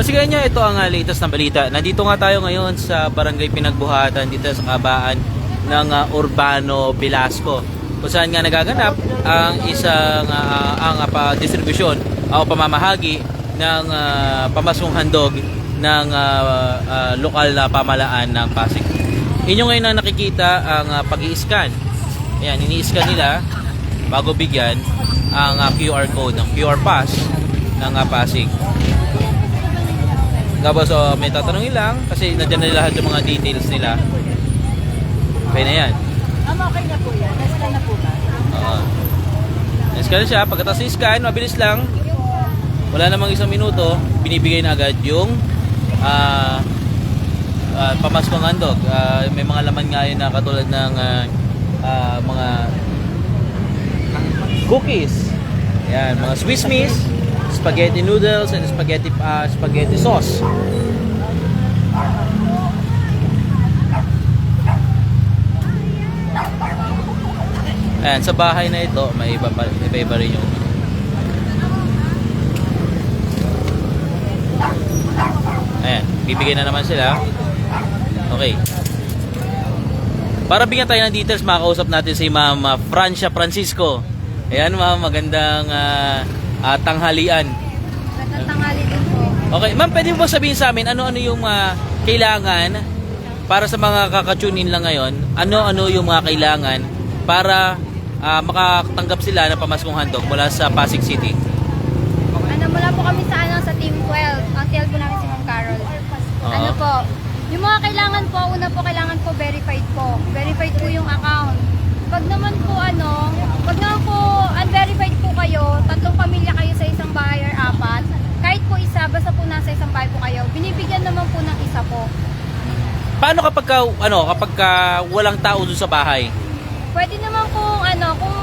Pasigay niya, ito ang uh, latest na balita. Nandito nga tayo ngayon sa Barangay Pinagbuhatan dito sa kabaan ng uh, Urbano Velasco. Kung saan nga nagaganap ang isang uh, ang uh, distribusyon o pamamahagi ng uh, pamaskong handog ng uh, uh, lokal na pamalaan ng Pasig. Inyo ngayon na nakikita ang uh, pag-i-scan. Ayan, ini-scan nila bago bigyan ang uh, QR code ng QR pass ng uh, Pasig. Tapos so, may tatanungin lang kasi nandiyan na lahat yung mga details nila. Okay na yan. Um, okay na po yan. Nascan na po ba? Oo. Na-scan na siya. Pagkatapos i-scan, mabilis lang. Wala namang isang minuto, binibigay na agad yung ah ah, pamaskong handog. Ah, may mga laman nga yun na katulad ng ah, ah, mga cookies. Yan, mga Swiss miss, spaghetti noodles, and spaghetti ah, spaghetti sauce. Ayan, sa bahay na ito, may iba, pa, iba, iba rin yung Ayan, bibigyan na naman sila. Okay. Para bigyan tayo ng details, makakausap natin si Ma'am Francia Francisco. Ayan ma'am, magandang ah, ah, tanghalian. Natatangali din po. Okay, ma'am, pwede mo sabihin sa amin ano-ano yung ah, kailangan para sa mga kakatunin lang ngayon? Ano-ano yung mga kailangan para ah, makatanggap sila ng pamaskong handog mula sa Pasig City? Ano, mula po kami sa, ano, sa Team 12. Ang TL po namin si Ma'am Carol. Oo. Ano po, yung mga kailangan po, una po kailangan po verified po. Verified po yung account. Pag naman po ano, pag naman po unverified po kayo, tatlong pamilya kayo sa isang bahay or apat, kahit po isa, basta po nasa isang bahay po kayo, binibigyan naman po ng isa po. Paano kapag ka, ano, kapag ka walang tao doon sa bahay? Pwede naman po, ano, kung...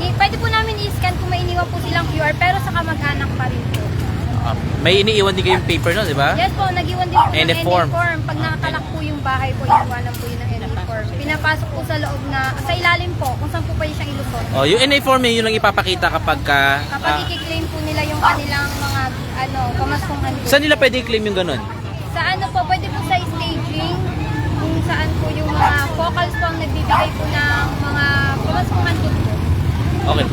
I, pwede po namin i-scan kung may iniwan po silang QR, pero sa kamag-anak pa rin po. Ah, may iniiwan din kayong paper no, di ba? Yes po, nag-iwan din po ng NF form. Form. Pag nakakalak po yung bahay po, iwanan po yun ng. Pinapasok po sa loob na, sa ilalim po, kung saan po pwede siyang ilusot. Oh, yung NA form yun lang ipapakita kapag ka Kapag ah, i-claim po nila yung kanilang mga, ano, pamaskong handog. saan nila pwede i-claim yung ganun? Sa ano po, pwede po sa staging, kung saan po yung mga vocals po ang nagbibigay po ng mga pamaskong handog po. Okay.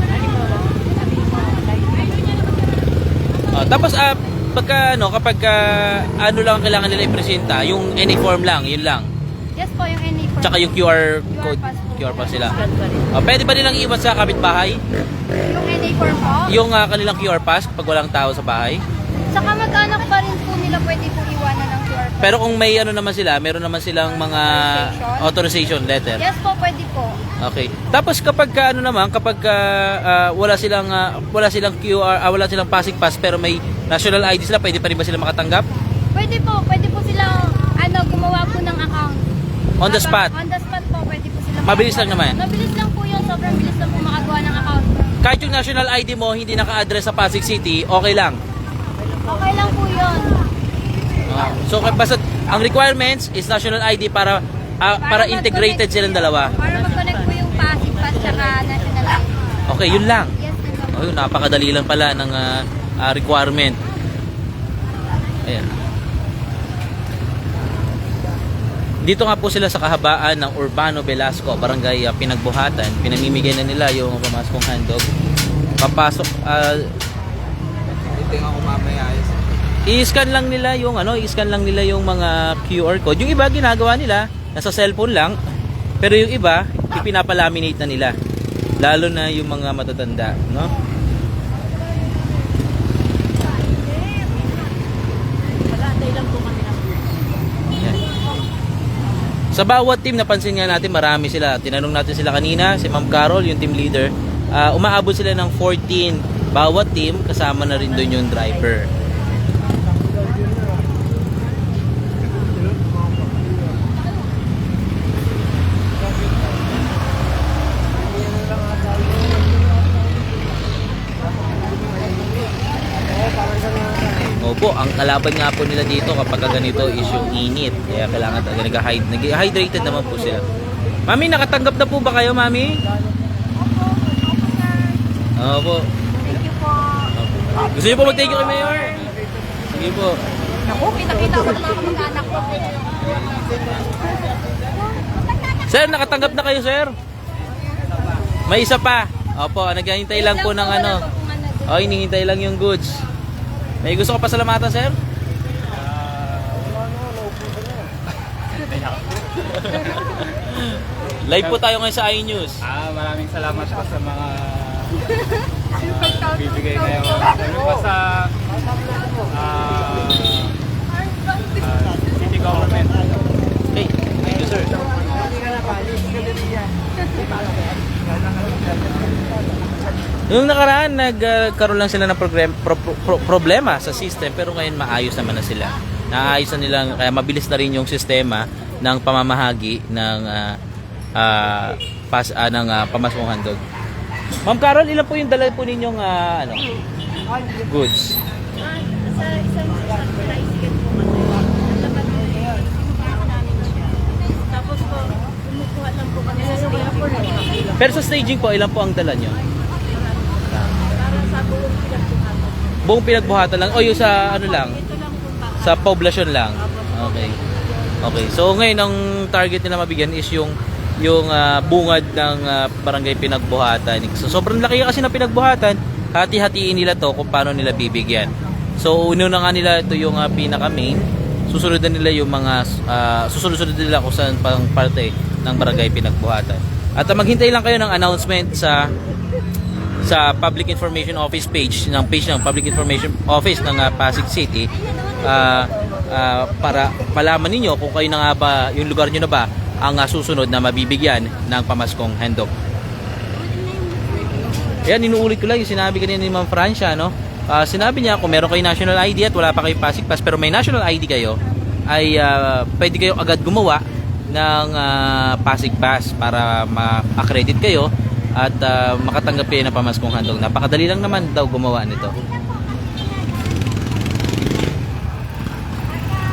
Ah, tapos ah pagka ano kapag ah, ano lang ang kailangan nila i-presenta, yung NA form lang, yun lang. Yes po, yung NA form. Tsaka yung QR code, pass. QR pass sila. Ah, pwede ba nilang iwan sa kapitbahay? Yung NA form po. Yung ah, kanilang QR pass pag walang tao sa bahay? Sa kamag-anak pa rin po nila pwede po iwanan ng QR code. Pero kung may ano naman sila, meron naman silang mga authorization letter. Yes po, pwede po. Okay. Tapos kapag ka, ano naman, kapag ka, ah, wala silang ah, wala silang QR, ah, wala silang passing pass pero may national ID sila, pwede pa rin ba sila makatanggap? Pwede po, pwede po silang ano, gumawa po ng account. On the spot. On the spot po, pwede po silang Mabilis lang naman. Mabilis lang po yun, sobrang bilis lang po makagawa ng account. Kahit yung national ID mo hindi naka-address sa Pasig City, okay lang. Okay lang po yun. Ah, so basta ang requirements is national ID para ah, para integrated mag-connect silang dalawa. Para mag-connect po yung passing pass tsaka national ID. Okay, yun lang. Yes, ano. Oh, yun, napakadali lang pala ng ah, ah, requirement. Ayan. Dito nga po sila sa kahabaan ng Urbano Velasco, Barangay ah, Pinagbuhatan. Pinamimigay na nila yung pamaskong handog. Papasok, ah, i-scan lang nila yung ano, i-scan lang nila yung mga QR code. Yung iba ginagawa nila, nasa cellphone lang. Pero yung iba, ipinapalaminate na nila. Lalo na yung mga matatanda, no? Sa bawat team, napansin nga natin, marami sila. Tinanong natin sila kanina, si Ma'am Carol, yung team leader. Ah, umaabot sila ng 14 bawat team, kasama na rin doon yung driver. Opo, ang kalaban nga po nila dito kapag ganito is yung init. Kaya kailangan talaga nag-hyd- nag-hydrated naman po sila. Mami, nakatanggap na po ba kayo, Mami? Opo. Thank you po. Opo. Gusto niyo po mag-thank you kay Mayor? Sige po. Naku, kita-kita ko ng mga kamag-anak ko. Sir, nakatanggap na kayo, sir? May isa pa. Opo, naghihintay lang po ng ano. Pong ano. Oh, hinihintay lang yung goods. May gusto ko pa salamatan, sir? Live po tayo ngayon sa iNews. Ah, maraming salamat po sa mga bibigay na yung sabi po sa ah, ah, city government. Okay, thank you, sir. Noong nakaraan, nagkaroon lang sila ng program, pro- pro- problema sa system pero ngayon maayos naman na sila. Naayos na nilang, kaya mabilis na rin yung sistema ng pamamahagi ng ah, ah, pas, ah, ng ah, pamasmong handog. Ma'am Carol, ilan po yung dala po ninyong ah, ano, goods? Sa isang tricycle po yung. Tapos po, kumukuha lang po kami sa station. Pero sa staging po, ilan po ang dala nyo? Para sa buong pinagbuhatan. Buong pinagbuhatan lang? O yung sa ano lang? Lang? Sa poblasyon lang? Okay. Okay. So ngayon ang target nila mabigyan is yung yung ah, bungad ng ah, barangay pinagbuhatan. So sobrang laki kasi ng pinagbuhatan, hati-hatiin nila to kung paano nila bibigyan. So uno na nga nila ito yung ah, pinaka main. Susunod na nila yung mga ah, susunod-sunod nila kung saan pang parte ng barangay pinagbuhatan. At ah, maghintay lang kayo ng announcement sa sa Public Information Office page ng page ng Public Information Office ng ah, Pasig City ah, ah, para malaman ninyo kung kayo na nga ba yung lugar nyo na ba ang ah, susunod na mabibigyan ng pamaskong handog. Yan, inuulit ko lang yung sinabi kanina ni Ma'am Francia, no? Ah, sinabi niya kung meron kayo national ID at wala pa kayo Pasig Pass pero may national ID kayo ay ah, pwede kayo agad gumawa ng ah, Pasig Pass para ma-accredit kayo at ah, makatanggap kayo ng pamaskong handog. Napakadali lang naman daw gumawa nito.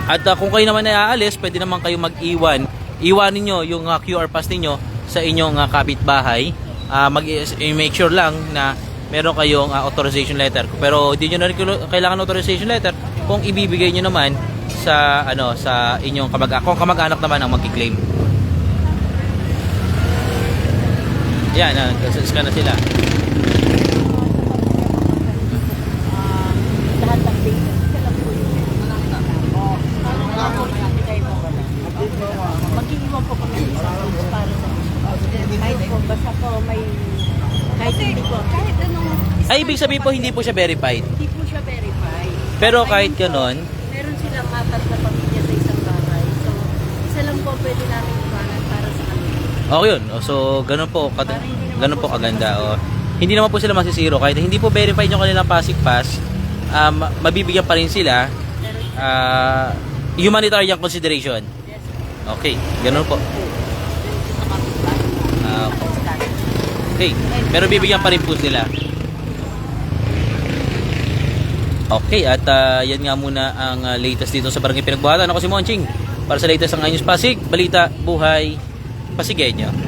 At ah, kung kayo naman ay aalis, pwede naman kayo mag-iwan. Iwanin nyo yung ah, QR pass ninyo sa inyong ah, kapitbahay. Ah, mag make sure lang na meron kayong ah, authorization letter. Pero hindi nyo na rin kailangan authorization letter kung ibibigay nyo naman sa ano sa inyong kamag kung kamag-anak naman ang magki-claim. Yan, ah, scan na sila. Lang po kami goods para sa kahit po, basta po may kahit hindi po. Kahit anong Ay, ibig sabihin po hindi po siya verified. hindi po siya verified. Pero kahit ganon, meron silang apat na pamilya sa isang bahay. So, isa lang po pwede namin sa Okay yun. O, So, ganun po, kad- ganun po kaganda. O, hindi naman po sila masisiro. Kahit hindi po verified yung kanilang Pasig Pass, um, mabibigyan pa rin sila ah, humanitarian consideration. Okay, ganun po. Ah, okay, pero bibigyan pa rin po sila. Okay, at ah, yan nga muna ang ah, latest dito sa Barangay Pinagbuhatan. Ako si Monching. Para sa latest ng News Pasig, balita, buhay, Pasigueño.